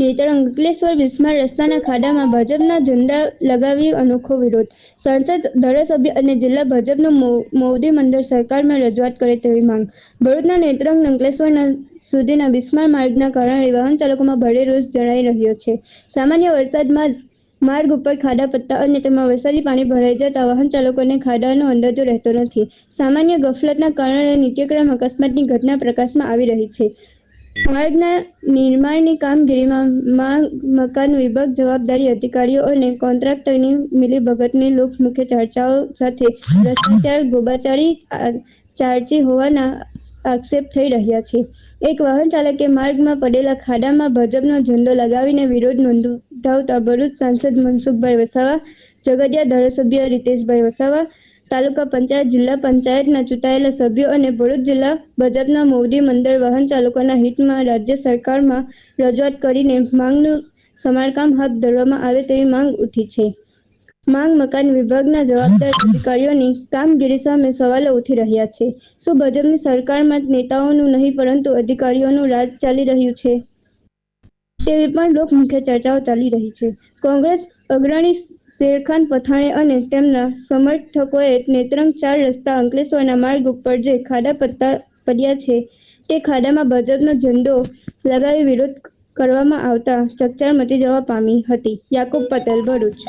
નેત્રંગ અંકલેશ્વર બિસ્માર રસ્તાના ખાડામાં ભાજપના ઝંડા લગાવી અનોખો વિરોધ. સાંસદ, ધારાસભ્ય અને જિલ્લા ભાજપનો મોવડી મંડળ સરકારમાં રજૂઆત કરે તેવી માંગ. ભરૂચના નેત્રંગ અંકલેશ્વરના સુધીના બિસ્માર માર્ગના કારણે વાહન ચાલકોમાં ભારે રોષ જણાઈ રહ્યો છે. સામાન્ય વરસાદમાં માર્ગ ઉપર ખાડા, પત્તા અને તેમાં વરસાદી પાણી ભરાઈ જતા વાહન ચાલકોને ખાડાનો અંદાજો રહેતો નથી. સામાન્ય ગફલતના કારણે નિત્યક્રમ અકસ્માતની ઘટના પ્રકાશમાં આવી રહી છે. નિર્માણની કામગીરીમાં મકાન વિભાગ જવાબદારી અધિકારીઓ અને કોન્ટ્રાક્ટરની મિલીભગતની મુખ્ય ચર્ચાઓ સાથે ભ્રષ્ટાચાર, ગોબાચારી ચાર્જી હોવાના આક્ષેપ થઈ રહ્યા છે. એક વાહન ચાલકે માર્ગમાં પડેલા ખાડામાં ભાજપનો ઝંડો લગાવીને વિરોધ નોંધાવતા ભરૂચ સાંસદ મનસુખભાઈ વસાવા ઝઘડિયા ધારાસભ્ય રીતેશભાઈ વસાવા તાલુકા પંચાયત, જિલ્લા પંચાયતના ચૂંટાયેલા સભ્યો અને ભરૂચ જિલ્લા ભાજપના મોવડી મંડળ વાહન ચાલકોના હિતમાં રાજ્ય સરકારમાં રજૂઆત કરીને માંગનું સમારકામ હાથ ધરવામાં આવે તેવી માંગ ઉઠી છે. માંગ મકાન વિભાગના જવાબદાર અધિકારીઓની કામગીરી સામે સવાલો ઉઠી રહ્યા છે. શું ભાજપની સરકારમાં નેતાઓનું નહીં, પરંતુ અધિકારીઓનું રાજ ચાલી રહ્યું છે? તેવી પણ લોકમુખ્ય ચર્ચાઓ ચાલી રહી છે. કોંગ્રેસ અગ્રણી શેરખાન પઠાણે અને તેમના સમર્થકોએ નેત્રંગ ચાર રસ્તા અંકલેશ્વરના માર્ગ ઉપર જે ખાડા પત્તા પડ્યા છે, તે ખાડામાં ભાજપનો ઝંડો લગાવી વિરોધ કરવામાં આવતા ચકચાર મચી જવા પામી હતી. યાકુબ પટેલ ભરૂચ.